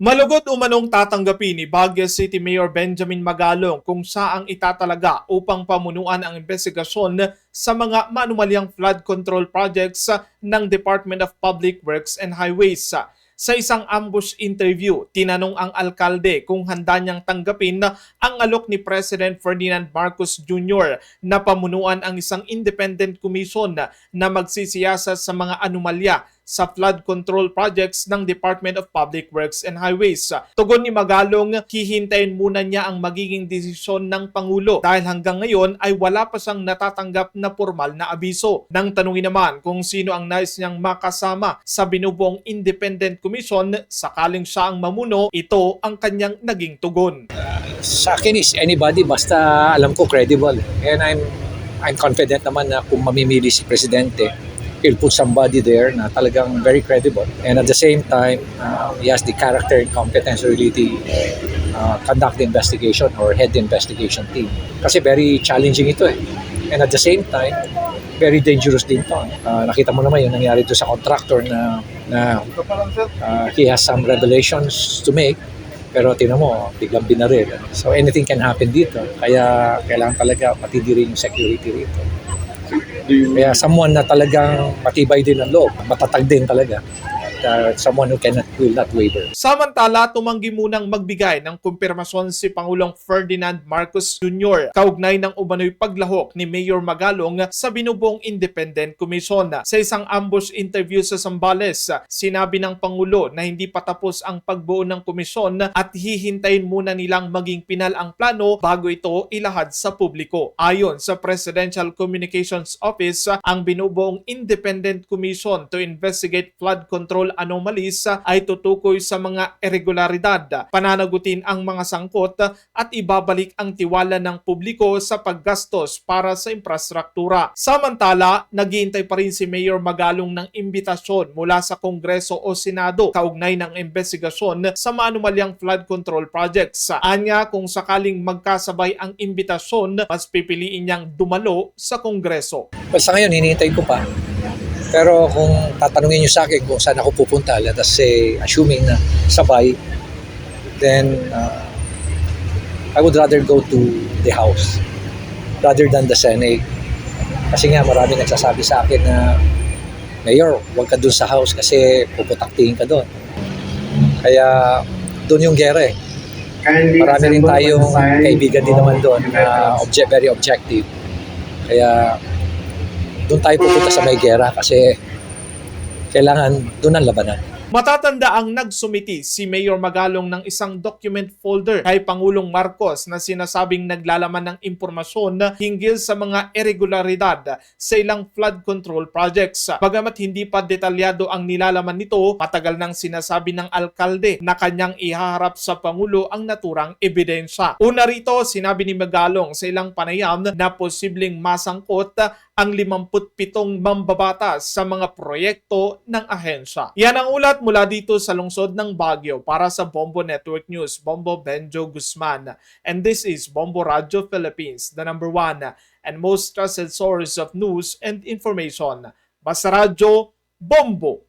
Malugod umanong tatanggapin ni Baguio City Mayor Benjamin Magalong kung saang itatalaga upang pamunuan ang investigasyon sa mga manumalyang flood control projects ng Department of Public Works and Highways. Sa isang ambush interview, tinanong ang alkalde kung handa niyang tanggapin ang alok ni President Ferdinand Marcos Jr. na pamunuan ang isang independent commission na magsisiyasa sa mga anomalya sa flood control projects ng Department of Public Works and Highways. Tugon ni Magalong, hihintayin muna niya ang magiging desisyon ng Pangulo dahil hanggang ngayon ay wala pa siyang natatanggap na formal na abiso. Nang tanungin naman kung sino ang nais niyang makasama sa binubuong Independent Commission sakaling siya ang mamuno, ito ang kanyang naging tugon. sa akin is anybody basta alam ko credible. And I'm I'm confident naman na kung mamimili si presidente, he'll put somebody there na talagang very credible. And at the same time, uh, he has the character and competence really to uh, conduct the investigation or head the investigation team. Kasi very challenging ito eh. And at the same time, very dangerous din to. Uh, nakita mo naman yung nangyari to sa contractor na, na uh, he has some revelations to make pero tinan mo, biglang binaril. So anything can happen dito. Kaya kailangan talaga matindi rin yung security rito. Kaya someone na talagang matibay din ang loob, matatag din talaga. Uh, someone who cannot, will not waver. Samantala, tumanggi munang magbigay ng kumpirmasyon si Pangulong Ferdinand Marcos Jr. kaugnay ng umano'y paglahok ni Mayor Magalong sa binubuong Independent Commission. Sa isang ambush interview sa Sambales, sinabi ng Pangulo na hindi pa tapos ang pagbuo ng komisyon at hihintayin muna nilang maging pinal ang plano bago ito ilahad sa publiko. Ayon sa Presidential Communications Office, ang binubuong Independent Commission to investigate flood control anomalies ay tutukoy sa mga irregularidad, pananagutin ang mga sangkot at ibabalik ang tiwala ng publiko sa paggastos para sa infrastruktura. Samantala, naghihintay pa rin si Mayor Magalong ng imbitasyon mula sa Kongreso o Senado kaugnay ng investigasyon sa maanumalyang flood control projects. Anya kung sakaling magkasabay ang imbitasyon, mas pipiliin niyang dumalo sa Kongreso. Sa ngayon, hinihintay ko pa. Pero kung tatanungin niyo sa akin kung saan ako pupunta, let us say, assuming na sabay, then uh, I would rather go to the House rather than the Senate. Kasi nga marami nagsasabi sa akin na Mayor, huwag ka dun sa House kasi puputaktiin ka doon. Kaya doon yung gera eh. Marami rin tayong kaibigan din naman doon na object, very objective. Kaya doon tayo pupunta sa may gera kasi kailangan doon ang labanan. Matatanda ang nagsumiti si Mayor Magalong ng isang document folder kay Pangulong Marcos na sinasabing naglalaman ng impormasyon hinggil sa mga irregularidad sa ilang flood control projects. Bagamat hindi pa detalyado ang nilalaman nito, matagal nang sinasabi ng alkalde na kanyang ihaharap sa Pangulo ang naturang ebidensya. Una rito, sinabi ni Magalong sa ilang panayam na posibleng masangkot ang 57 mambabatas sa mga proyekto ng ahensya. Yan ang ulat mula dito sa lungsod ng Baguio para sa Bombo Network News, Bombo Benjo Guzman. And this is Bombo Radio Philippines, the number one and most trusted source of news and information. Basta Radio, Bombo!